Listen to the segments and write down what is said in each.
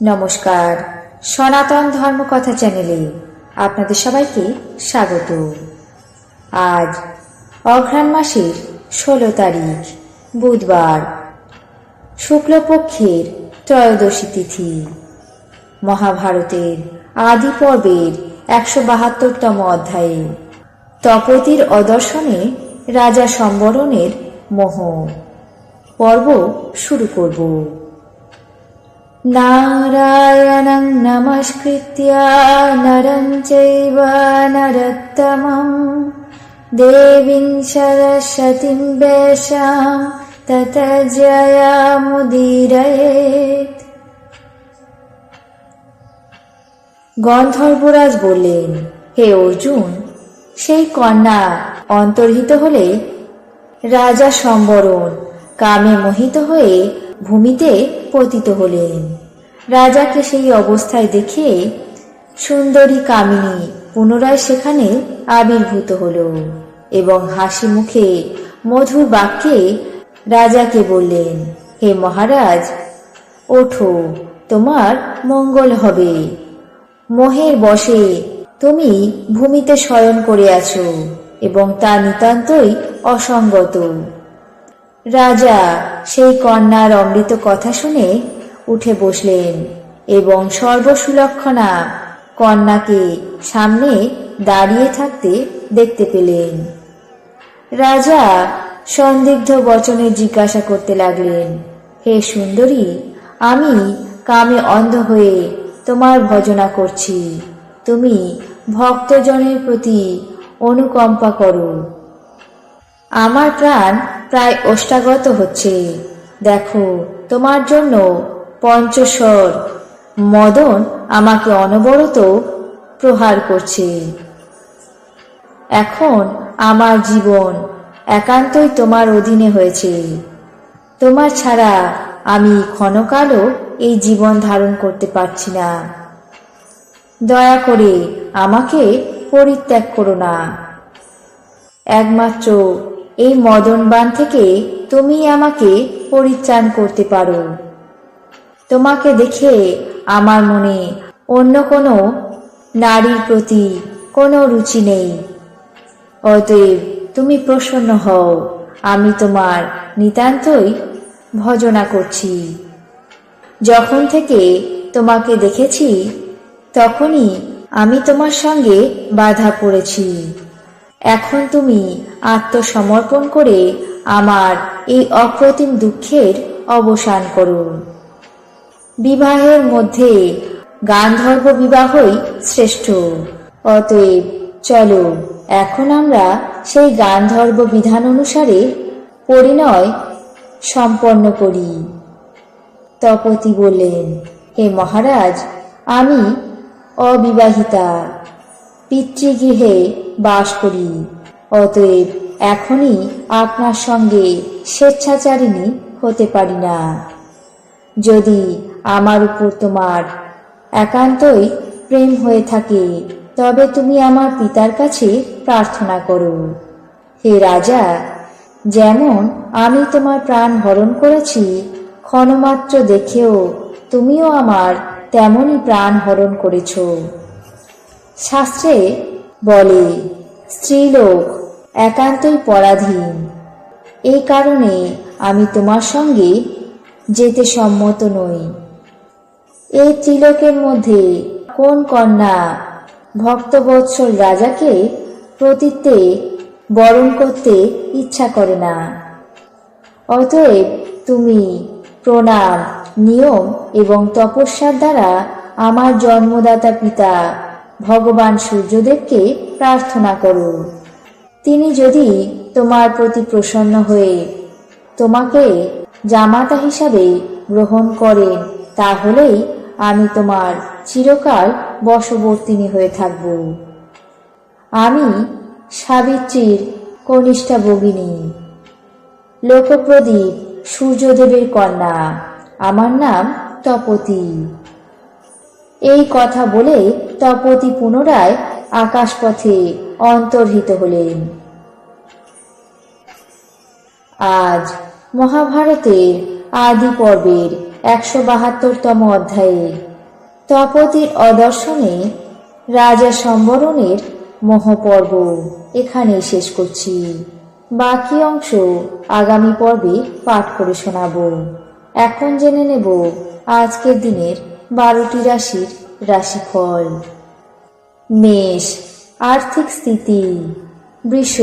নমস্কার। সনাতন ধর্মকথা চ্যানেলে আপনাদের সবাইকে স্বাগত। আজ অঘ্রাণ মাসের ষোলো তারিখ, বুধবার, শুক্লপক্ষের ত্রয়োদশী তিথি। মহাভারতের আদি পর্বের একশো বাহাত্তরতম অধ্যায়ে, তপতির অদর্শনে রাজা সম্বরণের মোহ। পর্ব শুরু করব। नारायणं नमस्कृत्य नरं चैव नरोत्तमं देवीं सरस्वतीं वेशां तत জয়ামুদিরয়েত গন্ধর্বরাজ বললেন হে অর্জুন সেই কন্যা অন্তর্হিত হলে রাজা সম্বরণ কামে মোহিত হয়ে ভূমিতে পতিত হলেন। রাজাকে সেই অবস্থায় দেখে সুন্দরী কামিনী পুনরায় সেখানে আবির্ভূত হল এবং হাসি মুখে মধুর বাক্যে রাজাকে বললেন, হে মহারাজ, ওঠো, তোমার মঙ্গল হবে। মোহের বশে তুমি ভূমিতে শয়ন করে আছো এবং তা নিতান্তই অসঙ্গত। রাজা সেই কন্যার অমৃত কথা শুনে উঠে বসলেন এবং সর্বসুলক্ষণা কন্যাকে সামনে দাঁড়িয়ে থাকতে দেখতে পেলেন। রাজা সন্দিগ্ধ বচনে জিজ্ঞাসা করতে লাগলেন, হে সুন্দরী, আমি কামে অন্ধ হয়ে তোমার ভজনা করছি। তুমি ভক্তজনের প্রতি অনুকম্পা করো। আমার প্রাণ প্রায় ওষ্ঠাগত হচ্ছে। দেখো, তোমার জন্য পঞ্চস্বর। মদন আমাকে অনবরত প্রহার করছে। এখন আমার জীবন একান্তই তোমার অধীনে হয়েছে। তোমার ছাড়া আমি ক্ষণকালও এই জীবন ধারণ করতে পারছি না। দয়া করে আমাকে পরিত্যাগ করো না। একমাত্র এই মদনবান থেকে তুমি আমাকে পরিত্রাণ করতে পারো। তোমাকে দেখে আমার মনে অন্য কোনো নারীর প্রতি কোনো রুচি নেই। অতএব তুমি প্রসন্ন হও, আমি তোমার নিতান্তই ভজনা করছি। যখন থেকে তোমাকে দেখেছি, তখনই আমি তোমার সঙ্গে বাধা পড়েছি। এখন তুমি আত্মসমর্পণ করে আমার এই অপ্রতিম দুঃখের অবসান করুন বিবাহের মধ্যে গান্ধর্ব বিবাহই শ্রেষ্ঠ। অতএব চলো, এখন আমরা সেই গান্ধর্ব বিধান অনুসারে পরিণয় সম্পন্ন করি। তপতি বললেন, হে মহারাজ, আমি অবিবাহিতা। পিতৃগৃহে বাস করি। অতএব এখনই আপনার সঙ্গে স্বেচ্ছাচারিণী হতে পারি না। যদি আমার উপর তোমার একান্তই প্রেম হয়ে থাকে, তবে তুমি আমার পিতার কাছে প্রার্থনা করো। হে রাজা, যেমন আমি তোমার প্রাণ হরণ করেছি, ক্ষণমাত্র দেখেও তুমিও আমার তেমনই প্রাণ হরণ করেছ। শাস্ত্রে বলে, স্ত্রীলোক, একান্তই পরাধীন। এই কারণে আমি তোমার সঙ্গে যেতে সম্মত নই। এই ত্রিলোকের মধ্যে কোন কন্যা ভক্তবৎসল রাজাকে প্রতীতে বরণ করতে ইচ্ছা করে না? অতএব তুমি প্রণাম, নিয়ম এবং তপস্যার দ্বারা আমার জন্মদাতা পিতা ভগবান সূর্যদেবকে প্রার্থনা করো তিনি যদি তোমার প্রতি প্রসন্ন হয়ে তোমাকে জামাতা হিসাবে গ্রহণ করেন, তাহলেই আমি তোমার চিরকাল বশবর্তিনী হয়ে থাকব। আমি সাবিত্রীর কনিষ্ঠা ভগিনী। লোকপ্রদীপ সূর্যদেবের কন্যা। আমার নাম তপতি। এই কথা বলে তপতি পুনরায় আকাশপথে অন্তর্হিত হলেন। আজ মহাভারতের আদি পর্বের একশো বাহাত্তরতম অধ্যায়ে তপতির অদর্শনে রাজা সম্বরণের মহাপর্ব এখানেই শেষ করছি। বাকি অংশ আগামী পর্বে পাঠ করে শোনাবো। এখন জেনে নেব আজকের দিনের বারোটি রাশির রাশিফল, মেষ, আর্থিক স্থিতি, বৃষ,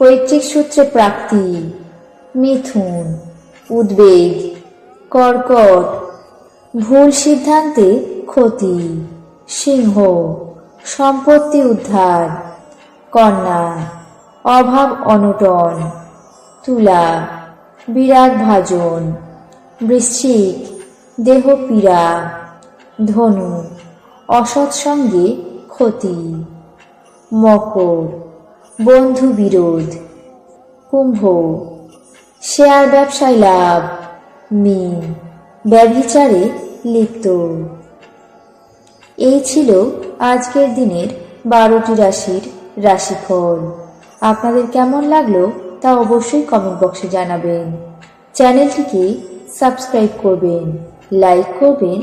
পৈতৃক সূত্রে প্রাপ্তি, মিথুন, উদ্বেগ, কর্কট, ভুল সিদ্ধান্তে ক্ষতি, সিংহ, সম্পত্তি উদ্ধার, কন্যা, অভাব অনটন, তুলা, বিরাগ ভাজন, বৃশ্চিক, দেহ পীড়া ধনু, অসৎ সঙ্গে ক্ষতি, মকর, বন্ধু বিরোধ, কুম্ভ, শেয়ার ব্যবসায় লাভ, মিন, ব্যভিচারে লিপ্ত। এই ছিল আজকের দিনের বারোটি রাশির রাশিফল। আপনাদের কেমন লাগল তা অবশ্যই কমেন্ট বক্সে জানাবেন। চ্যানেলটিকে সাবস্ক্রাইব করবেন লাইক করবেন